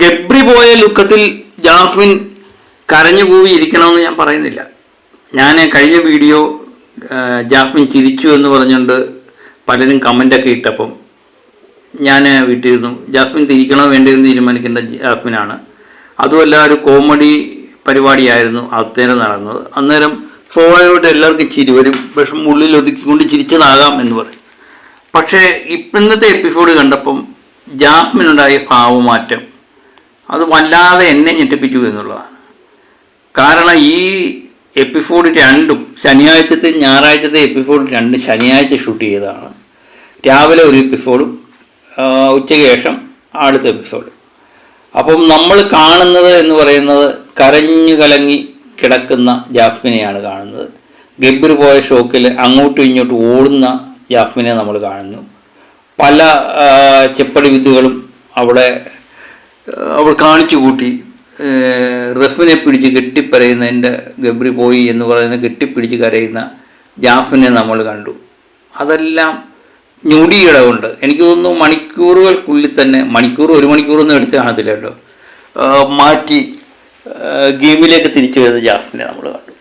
ഗബ്രി പോയ ലുക്കത്തിൽ ജാസ്മിൻ കരഞ്ഞു കൂവി ഇരിക്കണമെന്ന് ഞാൻ പറയുന്നില്ല. ഞാൻ കഴിഞ്ഞ വീഡിയോ ജാസ്മിൻ ചിരിച്ചു എന്ന് പറഞ്ഞുകൊണ്ട് പലരും കമന്റൊക്കെ ഇട്ടപ്പം ഞാൻ വിട്ടിരുന്നു ജാസ്മിൻ തിരിക്കണോ വേണ്ടതെന്ന് തീരുമാനിക്കേണ്ട ജാസ്മിനാണ്. അതുമല്ല ഒരു കോമഡി പരിപാടിയായിരുന്നു അന്നേരം നടന്നത്. അന്നേരം സ്വാഭാവികമായിട്ട് എല്ലാവർക്കും ചിരി വരും പക്ഷെ ഉള്ളിൽ ഒതുക്കിക്കൊണ്ട് ചിരിച്ചതാകാം എന്ന് പറയും. പക്ഷേ ഇന്നത്തെ എപ്പിസോഡ് കണ്ടപ്പം ജാസ്മിനുണ്ടായ ഭാവമാറ്റം അത് വല്ലാതെ എന്നെ ഞെട്ടിപ്പിച്ചു എന്നുള്ളതാണ്. കാരണം ഈ എപ്പിസോഡ് രണ്ടും ശനിയാഴ്ചത്തെ ഞായറാഴ്ചത്തെ എപ്പിസോഡ് രണ്ടും ശനിയാഴ്ച ഷൂട്ട് ചെയ്തതാണ്. രാവിലെ ഒരു എപ്പിസോഡും ഉച്ചയ്ക്ക് ശേഷം അടുത്ത എപ്പിസോഡ്. അപ്പം നമ്മൾ കാണുന്നത് എന്ന് പറയുന്നത് കരഞ്ഞു കലങ്ങി കിടക്കുന്ന ജാസ്മിനെയാണ് കാണുന്നത്. ഗബ്ബർ പോയ ഷോക്കിൽ അങ്ങോട്ടും ഇങ്ങോട്ടും ഓടുന്ന ജാസ്മിനെ നമ്മൾ കാണുന്നു. പല ചെപ്പടി വിദ്യകളും അവിടെ അവൾ കാണിച്ചു കൂട്ടി. റഫിനെ പിടിച്ച് കെട്ടിപ്പരയുന്ന എന്റെ ഗബ്രി പോയി എന്ന് പറയുന്ന കെട്ടിപ്പിടിച്ച് കരയുന്ന ജാഫിനെ നമ്മൾ കണ്ടു. അതെല്ലാം ഞൊടിയുടെ കൊണ്ട് എനിക്ക് തോന്നുന്നു മണിക്കൂറുകൾക്കുള്ളിൽ തന്നെ മണിക്കൂർ ഒരു മണിക്കൂറൊന്നും എടുത്ത് കാണത്തില്ല കേട്ടോ. മാറ്റി ഗെയിമിലേക്ക് തിരിച്ചു വരുന്ന ജാഫിനെ നമ്മൾ കണ്ടു.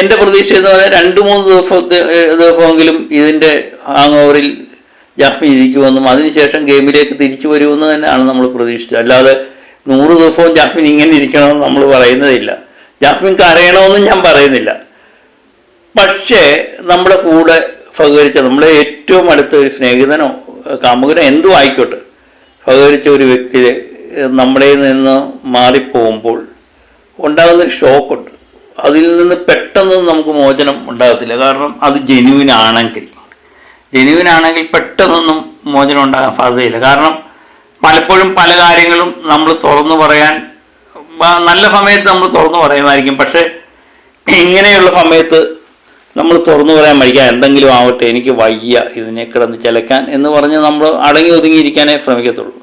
എന്റെ പ്രതീക്ഷ എന്ന് പറഞ്ഞാൽ രണ്ട് മൂന്ന് ദിവസത്തെ ദിവസമെങ്കിലും ഇതിന്റെ ഹാങ് ഓവറിൽ ജാസ്മിൻ ഇരിക്കുമെന്നും അതിനുശേഷം ഗെയിമിലേക്ക് തിരിച്ചു വരുമെന്ന് തന്നെയാണ് നമ്മൾ പ്രതീക്ഷിച്ചത്. അല്ലാതെ നൂറ് ദിവസവും ജാസ്മിൻ ഇങ്ങനെ ഇരിക്കണമെന്ന് നമ്മൾ പറയുന്നതില്ല. ജാസ്മിൻ കരയണമെന്നും ഞാൻ പറയുന്നില്ല. പക്ഷേ നമ്മുടെ കൂടെ സഹകരിച്ച നമ്മളെ ഏറ്റവും അടുത്ത ഒരു സ്നേഹിതനോ കാമുകനോ എന്തും ആയിക്കോട്ടെ സഹകരിച്ച ഒരു വ്യക്തി നമ്മുടെ നിന്ന് മാറിപ്പോകുമ്പോൾ ഉണ്ടാകുന്നൊരു ഷോക്കുണ്ട്. അതിൽ നിന്ന് പെട്ടെന്ന് നമുക്ക് മോചനം ഉണ്ടാകത്തില്ല. കാരണം അത് ജെന്യൂൻ ആണെങ്കിൽ. ജെന്യൂൻ ആണെങ്കിൽ പെട്ടെന്നൊന്നും മോചനം ഉണ്ടാകാൻ സാധ്യതയില്ല. കാരണം പലപ്പോഴും പല കാര്യങ്ങളും നമ്മൾ തുറന്നു പറയാൻ നല്ല സമയത്ത് നമ്മൾ തുറന്നു പറയുമായിരിക്കും. പക്ഷേ ഇങ്ങനെയുള്ള സമയത്ത് നമ്മൾ തുറന്നു പറയാൻ മടിക്കാൻ എന്തെങ്കിലും ആവട്ടെ എനിക്ക് വയ്യ ഇതിനെ കിടന്ന് ചിലക്കാൻ എന്ന് പറഞ്ഞ് നമ്മൾ അടങ്ങി ഒതുങ്ങിയിരിക്കാനേ ശ്രമിക്കത്തുള്ളൂ.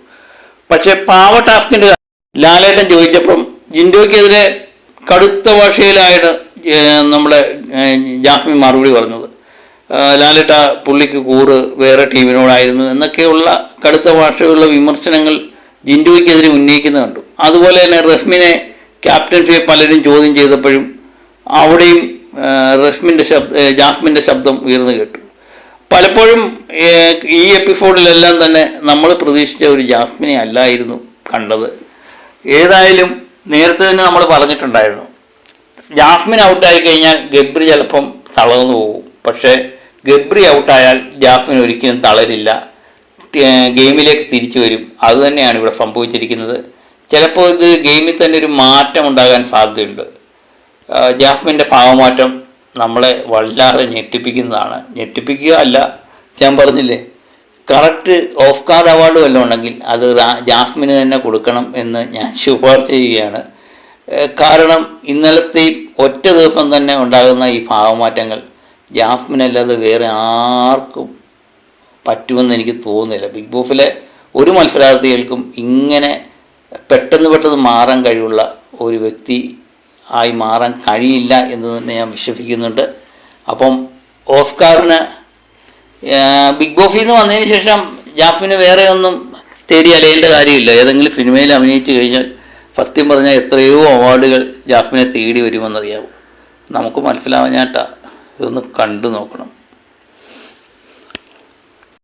പക്ഷേ പാവ ടാസ്കിന്റെ ലാലേട്ടൻ ചോദിച്ചപ്പം ജിൻഡോയ്ക്കെതിരെ കടുത്ത ഭാഷയിലായിട്ട് നമ്മുടെ ജാസ്മിൻ മറുപടി പറഞ്ഞത്. ലാലേട്ട പുള്ളിക്ക് കൂറ് വേറെ ടീമിനോടായിരുന്നു എന്നൊക്കെയുള്ള കടുത്ത ഭാഷയുള്ള വിമർശനങ്ങൾ ജിൻഡുവയ്ക്കെതിരെ ഉന്നയിക്കുന്നത് കണ്ടു. അതുപോലെ തന്നെ റഷ്മിനെ ക്യാപ്റ്റൻഷിയെ പലരും ചോദ്യം ചെയ്തപ്പോഴും അവിടെയും റഷ്മിന്റെ ശബ്ദ ജാസ്മിന്റെ ശബ്ദം ഉയർന്നു കേട്ടു. പലപ്പോഴും ഈ എപ്പിസോഡിലെല്ലാം തന്നെ നമ്മൾ പ്രതീക്ഷിച്ച ഒരു ജാസ്മിനെ അല്ലായിരുന്നു കണ്ടത്. ഏതായാലും നേരത്തെ തന്നെ നമ്മൾ പറഞ്ഞിട്ടുണ്ടായിരുന്നു. ജാസ്മിൻ ഔട്ടായി കഴിഞ്ഞാൽ ഗബ്രി ചിലപ്പം തളർന്നു പോകും. പക്ഷേ ഗബ്രി ഔട്ടായാൽ ജാസ്മിൻ ഒരിക്കലും തളരില്ല. ഗെയിമിലേക്ക് തിരിച്ചു വരും. അതുതന്നെയാണ് ഇവിടെ സംഭവിച്ചിരിക്കുന്നത്. ചിലപ്പോൾ ഇത് ഗെയിമിൽ തന്നെ ഒരു മാറ്റം ഉണ്ടാകാൻ സാധ്യതയുണ്ട്. ജാഫ്മിന്റെ ഭാവമാറ്റം നമ്മളെ വല്ലാതെ ഞെട്ടിപ്പിക്കുന്നതാണ്. ഞെട്ടിപ്പിക്കുക അല്ല ഞാൻ പറഞ്ഞില്ലേ? കറക്റ്റ് ഓഫ് കാർഡ് അവാർഡ് വല്ലതും ഉണ്ടെങ്കിൽ അത് ജാസ്മിന് തന്നെ കൊടുക്കണം എന്ന് ഞാൻ ശുപാർശ ചെയ്യുകയാണ്. കാരണം ഇന്നലത്തെയും ഒറ്റ ദിവസം തന്നെ ഉണ്ടാകുന്ന ഈ ഭാവമാറ്റങ്ങൾ ജാസ്മിനല്ലാതെ വേറെ ആർക്കും പറ്റുമെന്ന് എനിക്ക് തോന്നുന്നില്ല. ബിഗ് ബോസിലെ ഒരു മത്സരാർത്ഥികൾക്കും ഇങ്ങനെ പെട്ടെന്ന് പെട്ടെന്ന് മാറാൻ കഴിവുള്ള ഒരു വ്യക്തി ആയി മാറാൻ കഴിയില്ല എന്ന് തന്നെ ഞാൻ വിശ്വസിക്കുന്നുണ്ട്. അപ്പം ഓസ്കാറിന് ബിഗ് ബോസിൽ നിന്ന് വന്നതിന് ശേഷം ജാഫിന് വേറെ ഒന്നും തേടി അലയേണ്ട കാര്യമില്ല. ഏതെങ്കിലും സിനിമയിൽ അഭിനയിച്ചു കഴിഞ്ഞാൽ സത്യം പറഞ്ഞാൽ എത്രയോ അവാർഡുകൾ ജാഫിനെ തേടി വരുമെന്നറിയാവും. നമുക്ക് മനസ്സിലാവാഞ്ഞാട്ടാ. ഇതൊന്ന് കണ്ടു നോക്കണം.